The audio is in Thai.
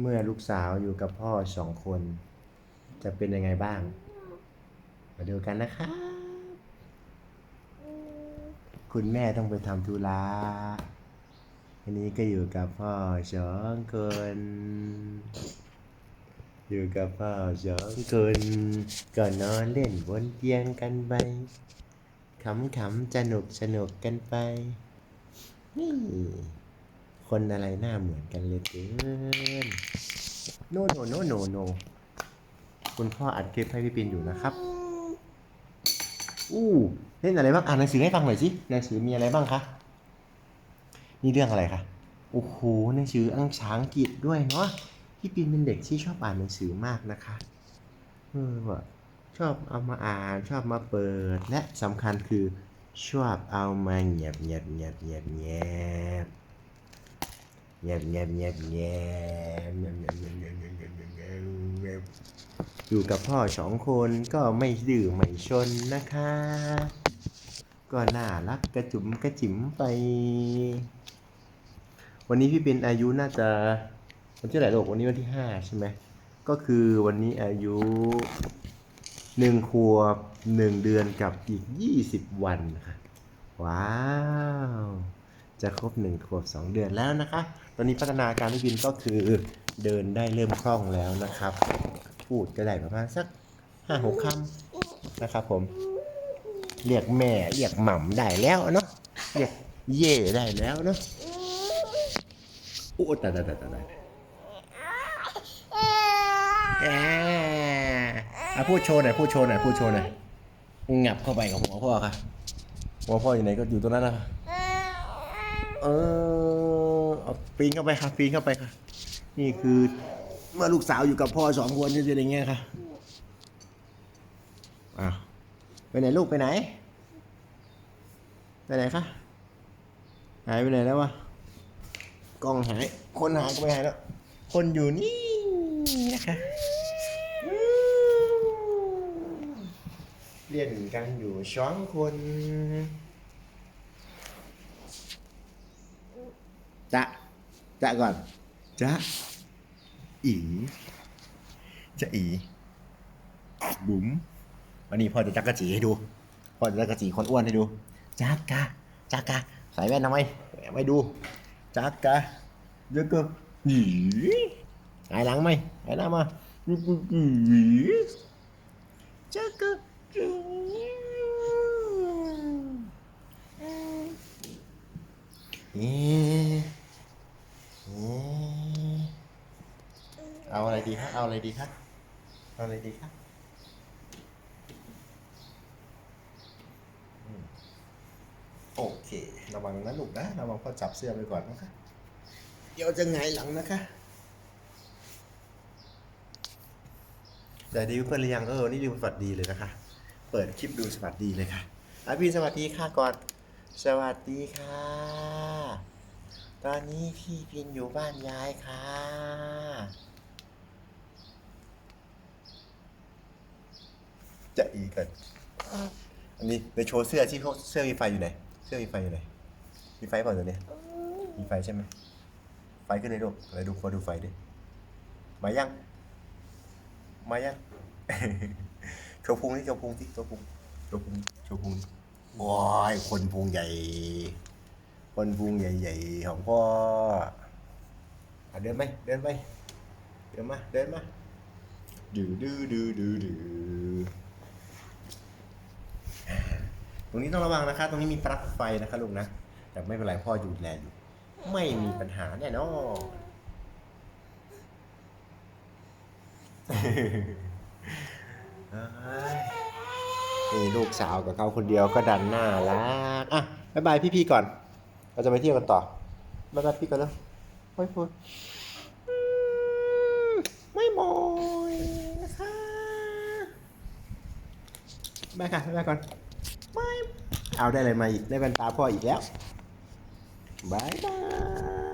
เมื่อลูกสาวอยู่กับพ่อสองคน จะเป็นยังไงบ้าง มาดูกันนะครับคุณแม่ต้องไปทำธุระอันนี้ก็อยู่กับพ่อสองคน อยู่กับพ่อสองคนก็นอนเล่นบนเตียงกันไปขำๆสนุกสนุกกันไปนี่ คนอะไรหน้าเหมือนกันเลยเกินโนโนโนโนโนคุณพ่ออัดคลิปให้พี่ปินอยู่นะครับ อู้เล่นอะไรบ้าง อ่านหนังสือให้ฟังหน่อยสิหนังสือมีอะไรบ้างคะ นี่เรื่องอะไรคะ โอ้โห หนังสืออังษางกฤษด้วยเนาะ พี่ปินเป็นเด็กที่ชอบอ่านหนังสือมากนะคะ เออชอบเอามาอ่านชอบมาเปิด และสำคัญคือชอบเอามาเงียบเงียบเงียบเงียบเงียบ แยบแยบแยบแยบอยู่กับพ่อสองคนก็ไม่ดื้อไม่ชนนะคะ ก็น่ารักกระจุมกระจิ๋มไป วันนี้พี่เป็นอายุน่าจะวันที่ไหนลูกวันนี้วันที่ห้าใช่ไหมก็คือวันนี้อายุหนึ่งครัวหนึ่งเดือนกับอีกยี่สิบวันค่ะว้าว จะครบหนึ่งขวบสองเดือนแล้วนะคะ ตอนนี้พัฒนาการพี่บินก็คือเดินได้เริ่มคล่องแล้วนะครับ พูดก็ได้ประมาณสักห้าหกคำนะครับผม เรียกแม่เรียกหม่ำได้แล้วเนาะ เรียกเย่ได้แล้วเนาะโอ้ตายตายตายตายตาอะพูดโชว์หน่อยพูดโชว์หน่อยพูดโชว์หน่อยงับเข้าไปกับหัวพ่อค่ะหัวพ่ออยู่ไหนก็อยู่ตรงนั้นนะคะ เออเอาปีนเข้าไปค่ะปีนเข้าไปค่ะ นี่คือเมื่อลูกสาวอยู่กับพ่อสองคนจะเป็นอย่างเงี้ยค่ะอ้าวไปไหนลูกไปไหน ไปไหนคะหายไปไหนแล้ววะกล้องหาย คนหายก็ไม่หายแล้ว คนอยู่นี่นะคะเรียนกันอยู่สองคน จะจะก่อนจะอีจะอี บุ๋มวันนี้พ่อจะจักกะจีให้ดู พ่อจะจักกะจีคนอ้วนให้ดูจักกะจักกะใส่แว่นทำไมไม่ดูจักกะเดี๋ยวก็หยีหายหลังไหมหายหน้ามาหีจักกะ นี่นี่ เอาอะไรดีครับเอาอะไรดีครับเอาอะไรดีครับอืมโอเค ระวังนะลูกนะระวังพ่อจับเสื้อไปก่อนนะคะ เดี๋ยวจะไงหลังนะคะแต่ดีเพื่อนหรือยังเออนี่ดูสวัสดีเลยนะคะ เปิดคลิปดูสวัสดีเลยค่ะอะพี่สวัสดีค่ะก่อน สวัสดีค่ะ ตอนนี้พี่พินอยู่บ้านยายค่ะ จะอีกันอันนี้ไปโชว์เสื้อที่เขาเสื้อมีไฟอยู่ไหน เสื้อมีไฟอยู่ไหน มีไฟเปล่าตัวเนี้ยมีไฟใช่ไหมไฟขึ้นเลยลูกอะไรดูขอดูไฟดิ มายัง มายังโชว์พุงนี่โชว์พุงที่โชว์พุงโชว์พุงโชว์พุงว้ายคนพุงใหญ่ คนพุงใหญ่ๆของพ่ออะเดินไหมเดินไป เดินมา เดินมาดื้อดื้อดื้อดื้อดื้อต รงนี้ต้องระวังนะคะ ตรงนี้มีปลั๊กไฟนะคะลูกนะ แต่ไม่เป็นไรพ่ออยู่แลอยู่ ไม่มีปัญหาแน่นอนนี่ลูกสาวกับเขาคนเดียวก็ดันหน้ารักอะบายบายพี่ๆก่อน เราจะไปเที่ยวกันต่อบายบายพี่ก่อนแล้วไม่พูดไม่โมยนะคะบายค่ะบายบายก่อน เอาได้อะไรมาอีกได้แว่นตาพ่ออีกแล้วบายบาย